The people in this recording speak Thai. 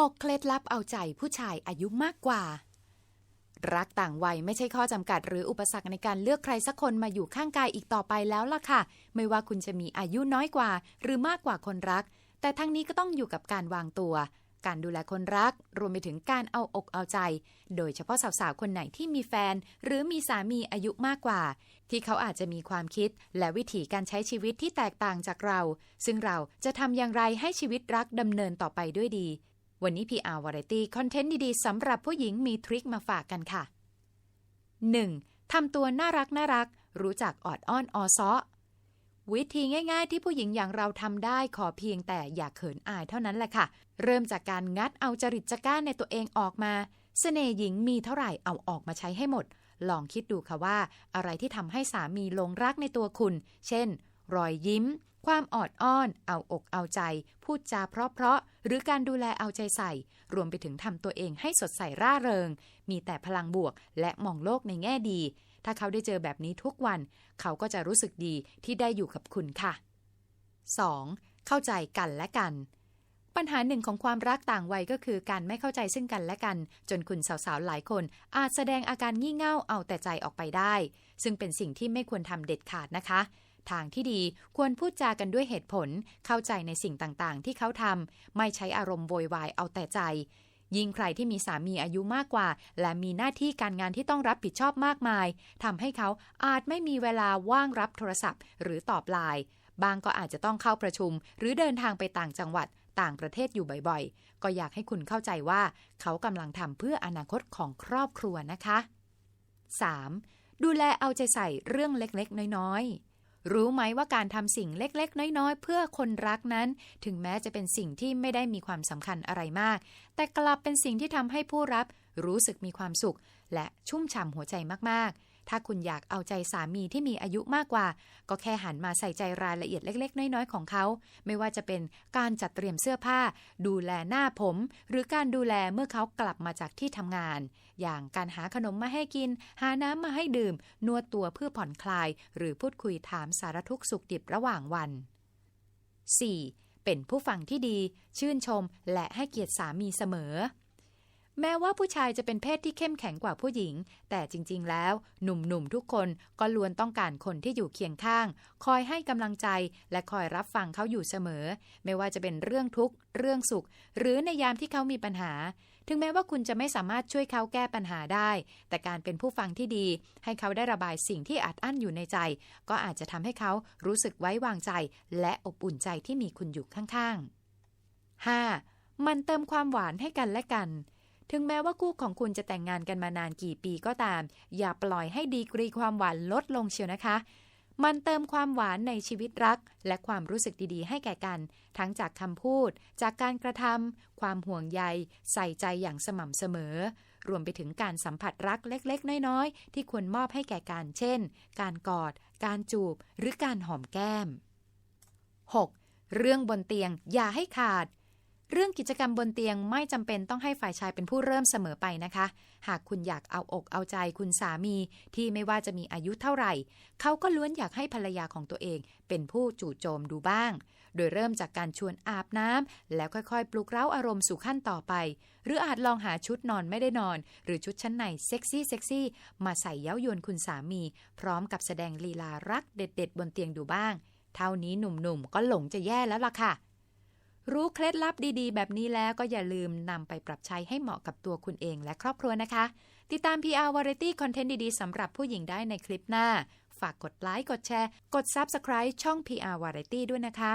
6 เคล็ดลับเอาใจผู้ชายอายุมากกว่า รักต่างวัยไม่ใช่ข้อจำกัดหรืออุปสรรคในการเลือกใครสักคนมาอยู่ข้างกายอีกต่อไปแล้วล่ะค่ะ ไม่ว่าคุณจะมีอายุน้อยกว่า หรือมากกว่าคนรัก แต่ทั้งนี้ก็ต้องอยู่กับการวางตัว การดูแลคนรัก รวมไปถึงการเอาอกเอาใจ โดยเฉพาะสาวๆคนไหนที่มีแฟน หรือมีสามีอายุมากกว่า ที่เขาอาจจะมีความคิด และวิถีการใช้ชีวิตที่แตกต่างจากเรา ซึ่งเราจะทำอย่างไรให้ชีวิตรักดำเนินต่อไปด้วยดี วันนี้ PR Variety คอนเทนต์ดีๆสำหรับผู้หญิงมีทริคมาฝากกันค่ะ 1. ทำตัวน่ารักน่ารัก รู้จักออดอ้อนออซ้อวิธีง่าย ๆ ที่ผู้หญิงอย่างเราทำได้ขอเพียงแต่อย่าเขินอายเท่านั้นแหละค่ะ เริ่มจากการงัดเอาจริตจักร้าในตัวเองออกมาเสน่ห์หญิงมีเท่าไหร่เอาออกมาใช้ให้หมด ลองคิดดูค่ะว่า อะไรที่ทำให้สามีหลงรักในตัวคุณ เช่น รอยยิ้ม ความออดอ้อน เอาอกเอาใจ พูดจาเพราะๆหรือการดูแลเอาใจใส่ รวมไปถึงทำตัวเองให้สดใสร่าเริง มีแต่พลังบวกและมองโลกในแง่ดี ถ้าเขาได้เจอแบบนี้ทุกวัน เขาก็จะรู้สึกดีที่ได้อยู่กับคุณค่ะ 2. เข้าใจกันและกันปัญหาหนึ่งของความรักต่างวัยก็คือการไม่เข้าใจซึ่งกันและกัน จนคุณสาวๆ หลายคน อาจแสดงอาการงี่เง่าเอาแต่ใจออกไปได้ ซึ่งเป็นสิ่งที่ไม่ควรทำเด็ดขาดนะคะ ทางที่ดีควรพูดจากันด้วยเหตุผล เข้าใจในสิ่งต่างๆ ที่เขาทำไม่ใช้อารมณ์โวยวายเอาแต่ใจ ยิ่งใครที่มีสามีอายุมากกว่า และมีหน้าที่การงานที่ต้องรับผิดชอบมากมายทำให้เขาอาจไม่มีเวลาว่างรับโทรศัพท์ หรือตอบไลน์บางก็อาจจะต้องเข้าประชุม หรือเดินทางไปต่างจังหวัดต่างประเทศอยู่บ่อยๆ ก็อยากให้คุณเข้าใจว่าเขากำลังทำเพื่ออนาคตของครอบครัวนะคะ 3. ดูแลเอาใจใส่เรื่องเล็กๆ น้อยๆ รู้ไหมว่าการทำสิ่งเล็กๆ น้อยๆ เพื่อคนรักนั้น ถึงแม้จะเป็นสิ่งที่ไม่ได้มีความสำคัญอะไรมาก แต่กลับเป็นสิ่งที่ทำให้ผู้รับรู้สึกมีความสุข และชุ่มฉ่ำหัวใจมากๆ ถ้าคุณอยากเอาใจสามีที่มีอายุมากกว่า ก็แค่หันมาใส่ใจรายละเอียดเล็ก ๆ น้อย ๆ ของเขา ไม่ว่าจะเป็นการจัดเตรียมเสื้อผ้า ดูแลหน้าผม หรือการดูแลเมื่อเขากลับมาจากที่ทำงาน อย่างการหาขนมมาให้กิน หาน้ำมาให้ดื่ม นวดตัวเพื่อผ่อนคลาย หรือพูดคุยถามสารทุกสุขดิบระหว่างวัน 4. เป็นผู้ฟังที่ดี ชื่นชมและให้เกียรติสามีเสมอ แม้ว่าผู้ชายจะเป็นเพศที่เข้มแข็งกว่าผู้หญิง แต่จริง ๆ แล้ว หนุ่มๆ ทุกคนก็ล้วนต้องการคนที่อยู่เคียงข้าง คอยให้กำลังใจและคอยรับฟังเขาอยู่เสมอ ไม่ว่าจะเป็นเรื่องทุกข์ เรื่องสุข หรือในยามที่เขามีปัญหา ถึงแม้ว่าคุณจะไม่สามารถช่วยเขาแก้ปัญหาได้ แต่การเป็นผู้ฟังที่ดี ให้เขาได้ระบายสิ่งที่อัดอั้นอยู่ในใจ ก็อาจจะทำให้เขารู้สึกไว้วางใจ และอบอุ่นใจที่มีคุณอยู่ข้างๆ 5. มันเติมความหวานให้กันและกัน ถึงแม้ว่าคู่ของคุณจะแต่งงานกันมานานกี่ปีก็ตาม อย่าปล่อยให้ดีกรีความหวานลดลงเชียวนะคะ มันเติมความหวานในชีวิตรัก และความรู้สึกดีๆ ให้แก่กัน ทั้งจากคำพูด จากการกระทำความห่วงใย ใส่ใจอย่างสม่ำเสมอ รวมไปถึงการสัมผัสรักเล็กๆ น้อยๆ ที่ควรมอบให้แก่กัน เช่น การกอด การจูบ หรือการหอมแก้ม 6. เรื่องบนเตียงอย่าให้ขาด เรื่องกิจกรรมบนเตียงไม่จำเป็นต้องให้ฝ่ายชายเป็นผู้เริ่มเสมอไปนะคะ หากคุณอยากเอาอกเอาใจคุณสามีที่ไม่ว่าจะมีอายุเท่าไหร่ เขาก็ล้วนอยากให้ภรรยาของตัวเอง เป็นผู้จู่โจมดูบ้าง โดยเริ่มจากการชวนอาบน้ำแล้วค่อยๆ ปลุกเร้าอารมณ์สู่ขั้นต่อไป หรืออาจลองหาชุดนอนไม่ได้นอน หรือชุดชั้นในเซ็กซี่เซ็กซี่มาใส่เย้ายวนคุณสามี พร้อมกับแสดงลีลารักเด็ด ๆ บนเตียงดูบ้าง เท่านี้หนุ่มๆก็หลงจะแย่แล้วล่ะค่ะ รู้เคล็ดลับดีๆ แบบนี้แล้วก็อย่าลืมนำไปปรับใช้ให้เหมาะกับตัวคุณเองและครอบครัวนะคะ ติดตาม PR Variety คอนเทนต์ดี ๆสำหรับผู้หญิงได้ในคลิปหน้า ฝากกดไลค์ กดแชร์ กด Subscribe ช่อง PR Variety ด้วยนะคะ